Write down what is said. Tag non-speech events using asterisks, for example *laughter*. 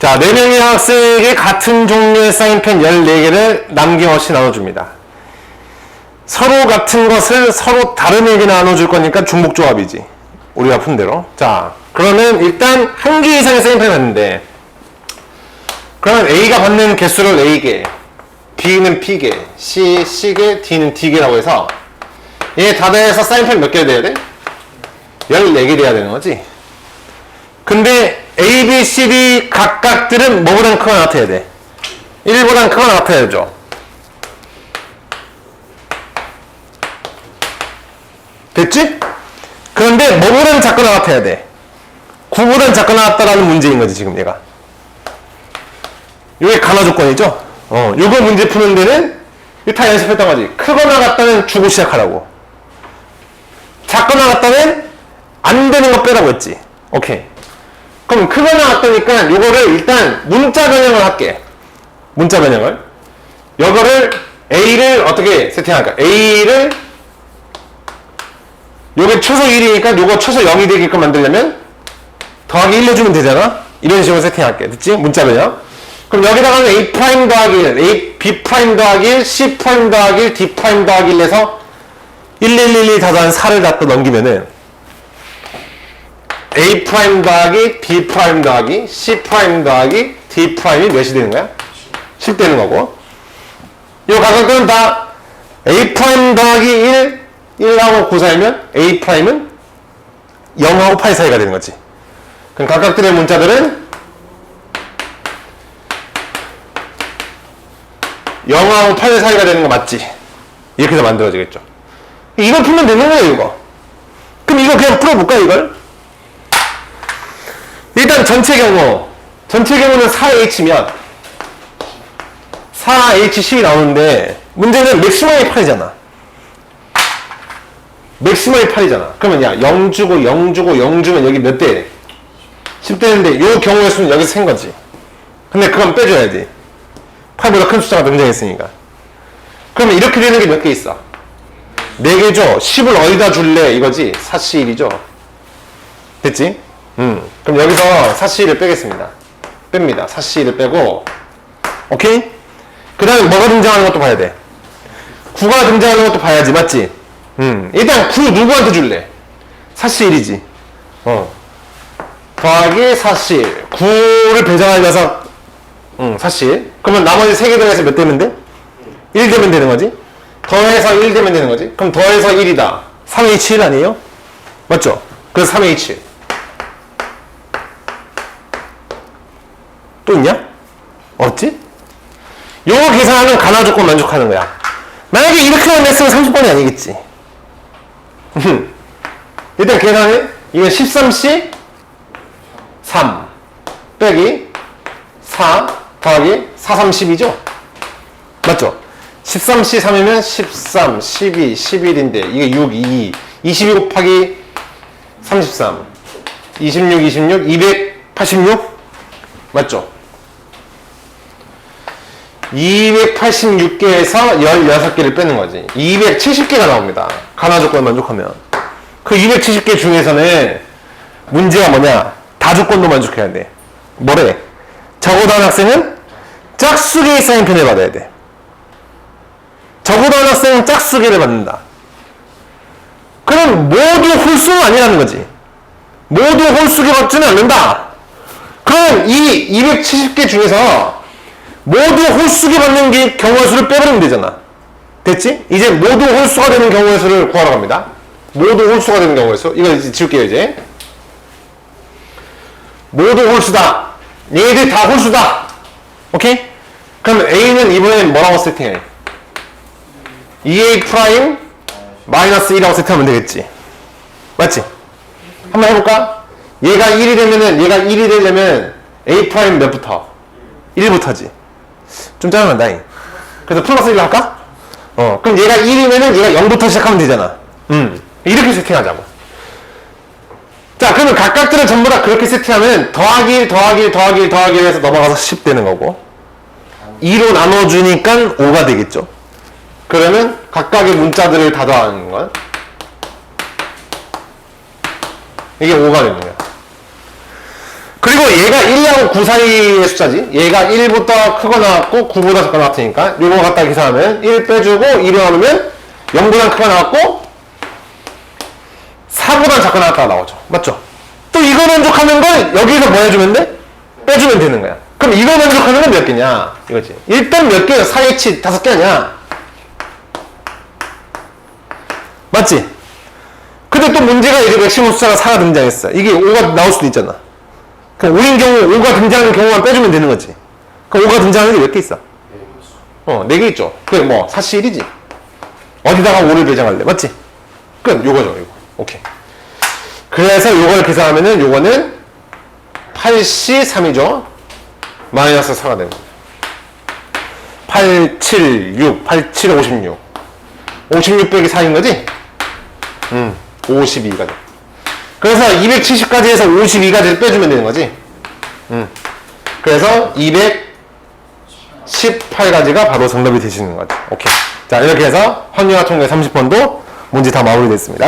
자, 4명의 학생에게 같은 종류의 사인펜 14개를 남김없이 나눠줍니다. 서로 같은 것을 서로 다른에게 나눠줄 거니까 중복조합이지. 우리가 푼 대로. 자, 그러면 일단 한 개 이상의 사인펜을 받는데, 그러면 A가 받는 개수를 A개, B는 P개, C, C개, D는 D개라고 해서, 얘 다 더해서 사인펜 몇 개 돼야 돼? 14개 돼야 되는 거지. 근데 A, B, C, D 각각들은 뭐보단 크거나 같아야 돼? 1보단 크거나 같아야죠. 됐지? 그런데 뭐보단 작거나 같아야 돼? 9보단 작거나 같다라는 문제인 거지, 지금 얘가. 이게 가나 조건이죠? 어, 요거 문제 푸는 데는 다 연습했던 거지. 크거나 같다는 주고 시작하라고. 작거나 같다는 안 되는 거 빼라고 했지. 오케이. 그럼 크거나 같다니까 요거를 일단 문자 변형을 할게. 문자 변형을. 요거를 A를 어떻게 세팅할까? A를 요게 최소 1이니까 요거 최소 0이 되게끔 만들려면 더하기 1 해주면 되잖아? 이런 식으로 세팅할게. 됐지? 문자 변형. 그럼 여기다가는 A 더하기 1, A, B 더하기 1, C 더하기 1, D 프라임 더하기 1 해서 1111 다단 4를 갖다 넘기면은 A 프라임 더하기 B 프라임 더하기 C 프라임 더하기 D 프라임이 몇이 되는 거야? 10 되는 거고 이 각각들은 다 A 프라임 더하기 1, 1하고 9 사이면 A 프라임은 0하고 8 사이가 되는 거지 그럼 각각들의 문자들은 0하고 8 사이가 되는 거 맞지? 이렇게 해서 만들어지겠죠 이걸 풀면 되는 거예요 이거 그럼 이거 그냥 풀어볼까 이걸? 일단 전체 경우 전체 경우는 4H면 4H10이 나오는데 문제는 맥시멈이 8이잖아. 맥시멈이 8이잖아. 그러면 야 0 주고 0 주고 0 주면 여기 몇 대? 10대인데 요 경우의 수는 여기서 센 거지. 근데 그건 빼줘야지 8보다 큰 숫자가 등장했으니까. 그러면 이렇게 되는 게 몇 개 있어? 4개죠. 10을 어디다 줄래? 이거지? 4C1이죠. 됐지? 음, 그럼 여기서 4C1을 빼겠습니다. 뺍니다. 4C1을 빼고, 오케이? 그 다음에 뭐가 등장하는 것도 봐야 돼. 9가 등장하는 것도 봐야지, 맞지? 음, 일단 9 누구한테 줄래? 4C1이지. 어. 더하기 4C1. 9를 배정하기 위해서, 음, 4C1. 그러면 나머지 3개 더해서 몇 되면 돼? 1 되면 되는 거지? 더해서 1 되면 되는 거지? 그럼 더해서 1이다. 3H1 아니에요? 맞죠? 그래서 3H1. 또 있냐? 없지? 요거 계산하면 가나 조건 만족하는 거야. 만약에 이렇게만 냈으면 30번이 아니겠지. *laughs* 일단 계산해. 이건 13C 3 빼기 4 더하기 4, 30이죠? 맞죠? 13C 3이면 13, 12, 11인데 이게 6, 2, 22 곱하기 33 26, 26, 286 맞죠? 286개에서 16개를 빼는 거지. 270개가 나옵니다. 가나 조건 만족하면. 그 270개 중에서는 문제가 뭐냐? 다 조건도 만족해야 돼. 뭐래? 적어도 학생은 짝수개의 사인펜을 받아야 돼. 적어도 학생은 짝수개를 받는다. 그럼 모두 홀수는 아니라는 거지. 모두 홀수개 받지는 않는다. 그럼 이 270개 중에서 모두 홀수기 받는 게 경우의 수를 빼버리면 되잖아. 됐지? 이제 모두 홀수가 되는 경우의 수를 구하러 갑니다. 모두 홀수가 되는 경우의 수. 이거 이제 지울게요, 이제. 모두 홀수다. 얘들 다 홀수다. 오케이? 그럼 A는 이번엔 뭐라고 세팅해? 2A 프라임 마이너스 1이라고 세팅하면 되겠지. 맞지? 한번 해볼까? 얘가 1이 되면은, 얘가 1이 되려면 A 프라임 몇부터? 1부터지. 좀 짜증난다. 잉. 그래서 플러스 1로 할까? 어, 그럼 얘가 1이면은 얘가 0부터 시작하면 되잖아. 음. 이렇게 세팅하자고. 자, 그러면 각각들은 전부 다 그렇게 세팅하면 더하기 1, 더하기 1, 더하기 1, 더하기 1 해서 넘어가서 10 되는 거고. 2로 나눠주니까 5가 되겠죠. 그러면 각각의 문자들을 다 더하는 건 이게 5가 되는 거야. 그리고 얘가 1하고 9 사이의 숫자지. 얘가 1보다 크거나 같고 9보다 작거나 같으니까 요거 갖다 계산하면 1 빼주고 1을 나누면 0보다 크거나 같고 4보다 작거나 같다 나오죠. 맞죠? 또 이거 만족하는 걸 여기서 뭐 해주면 돼? 빼주면 되는 거야. 그럼 이거 만족하는 건 몇 개냐? 이거지. 일단 몇 개야? 4H 다섯 개 아니야? 맞지? 근데 또 문제가 이제 맥시멈 숫자가 4가 등장했어. 이게 5가 나올 수도 있잖아. 그럼 5인 경우 5가 등장하는 경우만 빼주면 되는 거지. 그럼 5가 등장하는 게 몇 개 있어? 어, 4개 있죠. 그게 뭐 사실이지. 어디다가 5를 배정할래? 맞지? 끝. 요거죠, 요거. 오케이. 그래서 요걸 계산하면은 요거는 83이죠. 마이너스 4가 됩니다. 8, 7, 6, 8, 7, 56. 56 빼기 4인 거지? 음, 52가 돼. 그래서 270까지 해서 52까지를 빼주면 되는 거지? 음. 그래서 218가지가 바로 정답이 되시는 거죠. 오케이. 자, 이렇게 해서 확률화 통계 30번도 문제 다 마무리됐습니다.